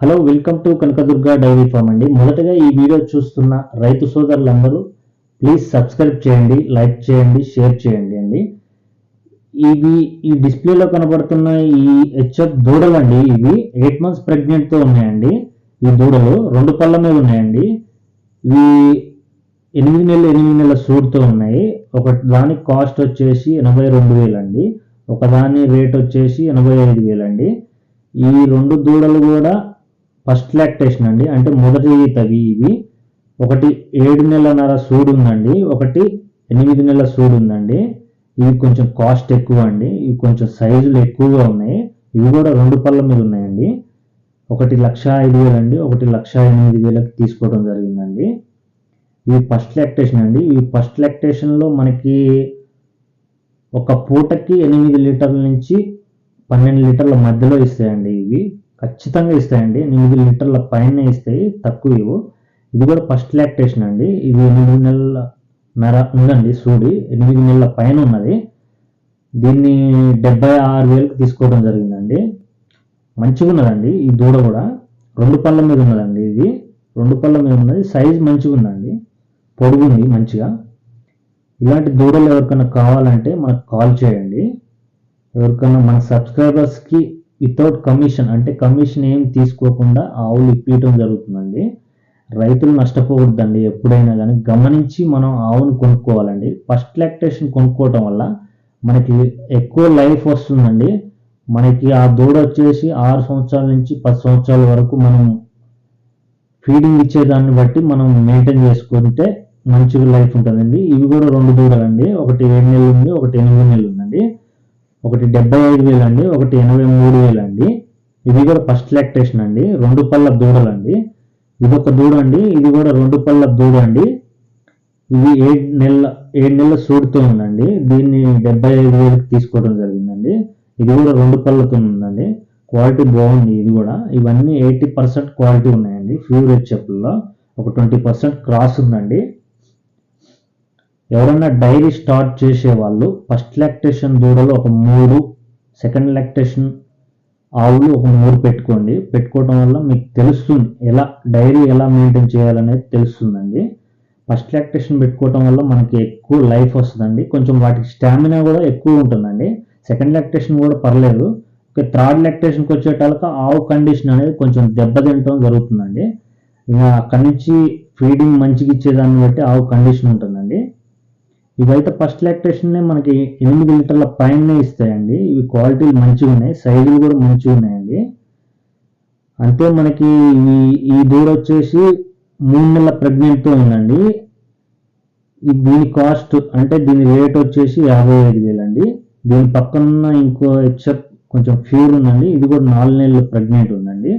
Hello welcome to Kanakadurga dairy farm అండి. మొదటగా ఈ వీడియో చూస్తున్న రైతు సోదరులందరూ ప్లీజ్ సబ్స్క్రైబ్ చేయండి లైక్ చేయండి షేర్ చేయండి అండి. ఇవి ఈ డిస్ప్లేలో కనబడుతున్న ఈ హెచ్ఎఫ్ దూడలు అండి ఇవి. ఎయిట్ మంత్స్ ప్రెగ్నెంట్తో ఉన్నాయండి ఈ దూడలు. రెండు పళ్ళ మీద ఉన్నాయండి. ఇవి ఎనిమిది నెలలు ఎనిమిది నెలల సూట్తో ఉన్నాయి. ఒక దాని కాస్ట్ వచ్చేసి ఎనభై రెండు వేలు అండి. ఒకదాని రేట్ వచ్చేసి ఎనభై ఐదు వేలు అండి. ఈ రెండు దూడలు కూడా ఫస్ట్ లాక్టేషన్ అండి. అంటే మొదటి తవి ఇవి. ఒకటి ఏడు నెలన్నర సూడు ఉందండి ఒకటి ఎనిమిది నెలల సూడు ఉందండి ఇవి కొంచెం కాస్ట్ ఎక్కువ అండి. ఇవి కొంచెం సైజులు ఎక్కువగా ఉన్నాయి. ఇవి కూడా రెండు పళ్ళ మీద ఉన్నాయండి. ఒకటి లక్ష ఐదు వేలు అండి. ఒకటి లక్ష ఎనిమిది వేలకు తీసుకోవడం జరిగిందండి. ఇవి ఫస్ట్ లాక్టేషన్ అండి. ఇవి ఫస్ట్ లాక్టేషన్లో మనకి ఒక పూటకి ఎనిమిది లీటర్ల నుంచి పన్నెండు లీటర్ల మధ్యలో ఇస్తాయండి ఇవి. ఖచ్చితంగా ఇస్తాయండి. ఎనిమిది లీటర్ల పైన ఇస్తాయి తక్కువ ఇవ్వు. ఇది కూడా ఫస్ట్ లాక్టేషన్ అండి. ఇది ఎనిమిది నెలల మెర ఉందండి సూడి. ఎనిమిది నెలల పైన ఉన్నది. దీన్ని డెబ్బై ఆరు వేలకు తీసుకోవడం జరిగిందండి. మంచిగా ఉన్నదండి ఈ దూడ కూడా. రెండు పళ్ళ మీద ఉన్నదండి ఇది. రెండు పళ్ళ మీద ఉన్నది. సైజ్ మంచిగా ఉందండి. పొడుగుంది మంచిగా. ఇలాంటి దూడలు ఎవరికైనా కావాలంటే మనకు కాల్ చేయండి. ఎవరికైనా మన సబ్స్క్రైబర్స్కి వితౌట్ కమిషన్ అంటే కమిషన్ ఏం తీసుకోకుండా ఆవులు ఇప్పించడం జరుగుతుందండి. రైతులు నష్టపోకూడదండి ఎప్పుడైనా కానీ గమనించి మనం ఆవును కొనుక్కోవాలండి. ఫస్ట్ లాక్టేషన్ కొనుక్కోవటం వల్ల మనకి ఎక్కువ లైఫ్ వస్తుందండి. మనకి ఆ దూడ వచ్చేసి ఆరు సంవత్సరాల నుంచి పది సంవత్సరాల వరకు మనం ఫీడింగ్ ఇచ్చేదాన్ని బట్టి మనం మెయింటైన్ చేసుకుంటే మంచిగా లైఫ్ ఉంటుందండి. ఇవి కూడా రెండు దూడలండి. ఒకటి ఏడు నెలలు ఉంది ఒకటి ఎనిమిది నెలలు ఉందండి. ఒకటి డెబ్బై ఐదు వేలు అండి ఒకటి ఎనభై మూడు వేలు అండి. ఇది కూడా ఫస్ట్ లాక్టేషన్ అండి రెండు పళ్ళ దూడలు అండి. ఇది ఒక దూడ అండి ఇది కూడా రెండు పళ్ళ దూడ అండి. ఇది ఏడు నెలల ఏడు నెలల సూడుతో ఉందండి. దీన్ని డెబ్బై ఐదు వేలకు తీసుకోవడం జరిగిందండి. ఇది కూడా రెండు పళ్ళతో ఉందండి. క్వాలిటీ బాగుంది ఇది కూడా. ఇవన్నీ ఎయిటీ పర్సెంట్ క్వాలిటీ ఉన్నాయండి. ఫ్యూర్ హెచ్ఎఫ్లో ఒక ట్వంటీ పర్సెంట్ క్రాస్ ఉందండి. ఎవరన్నా డైరీ స్టార్ట్ చేసేవాళ్ళు ఫస్ట్ లాక్టేషన్ దూడలు ఒక మూడు సెకండ్ లాక్టేషన్ ఆవులు ఒక మూడు పెట్టుకోండి. పెట్టుకోవడం వల్ల మీకు తెలుస్తుంది ఎలా డైరీ ఎలా మెయింటైన్ చేయాలనేది తెలుస్తుందండి. ఫస్ట్ లాక్టేషన్ పెట్టుకోవటం వల్ల మనకి ఎక్కువ లైఫ్ వస్తుందండి. కొంచెం వాటికి స్టామినా కూడా ఎక్కువ ఉంటుందండి. సెకండ్ లాక్టేషన్ కూడా పర్లేదు. థర్డ్ లాక్టేషన్కి వచ్చేటాలకు ఆవు కండిషన్ అనేది కొంచెం దెబ్బతింటం జరుగుతుందండి. ఇంకా అక్కడి నుంచి ఫీడింగ్ మంచిగా ఇచ్చేదాన్ని బట్టి ఆవు కండిషన్ ఉంటుందండి. ఇవైతే ఫస్ట్ లాక్టేషన్నే మనకి ఎనిమిది లీటర్ల పైనే ఇస్తాయండి. ఇవి క్వాలిటీలు మంచిగా ఉన్నాయి. సైజులు కూడా మంచిగా ఉన్నాయండి. అంతే మనకి ఈ ఈ దూడ వచ్చేసి మూడు నెలల ప్రెగ్నెంట్తో ఉందండి. దీని కాస్ట్ అంటే దీని రేట్ వచ్చేసి యాభై ఐదు వేలు అండి దీని పక్కన ఇంకో హెచ్ఎఫ్ కొంచెం ఫ్యూర్ ఉందండి. ఇది కూడా నాలుగు నెలలు ప్రెగ్నెంట్ ఉందండి.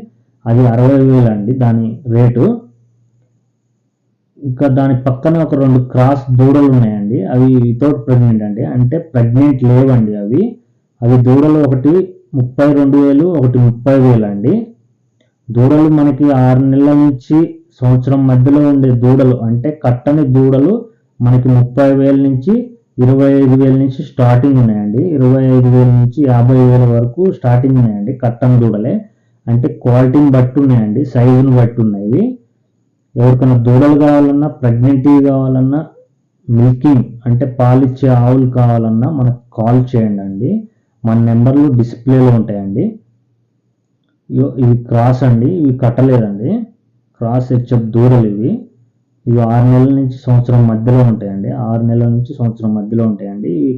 అది అరవై వేలండి అండి దాని రేటు ఇంకా దాని పక్కన ఒక రెండు క్రాస్ దూడలు ఉన్నాయండి. అవి వితౌట్ ప్రెగ్నెంట్ అండి. అంటే ప్రెగ్నెంట్ లేవండి అవి. అవి దూడలు ఒకటి ముప్పై రెండు వేలు ఒకటి ముప్పై వేలు అండి. దూడలు మనకి ఆరు నెలల నుంచి సంవత్సరం మధ్యలో ఉండే దూడలు అంటే కట్టని దూడలు మనకి ముప్పై వేల నుంచి ఇరవై ఐదు వేల నుంచి స్టార్టింగ్ ఉన్నాయండి. ఇరవై ఐదు వేల నుంచి యాభై వేల వరకు స్టార్టింగ్ ఉన్నాయండి కట్టని దూడలే. అంటే క్వాలిటీని బట్టి ఉన్నాయండి సైజుని బట్టి ఉన్నాయి ఎవరికైనా దూడలు కావాలన్నా ప్రెగ్నెంటీ కావాలన్నా మిల్కింగ్ అంటే పాలిచ్చే ఆవులు కావాలన్నా మనకు కాల్ చేయండి అండి. మన నెంబర్లు డిస్ప్లేలో ఉంటాయండి. ఇవి క్రాస్ అండి ఇవి కట్టలేదండి. క్రాస్ హెచ్ఎఫ్ దూరలు ఇవి. ఇవి ఆరు నెలల నుంచి సంవత్సరం మధ్యలో ఉంటాయండి. ఆరు నెలల నుంచి సంవత్సరం మధ్యలో ఉంటాయండి. ఇవి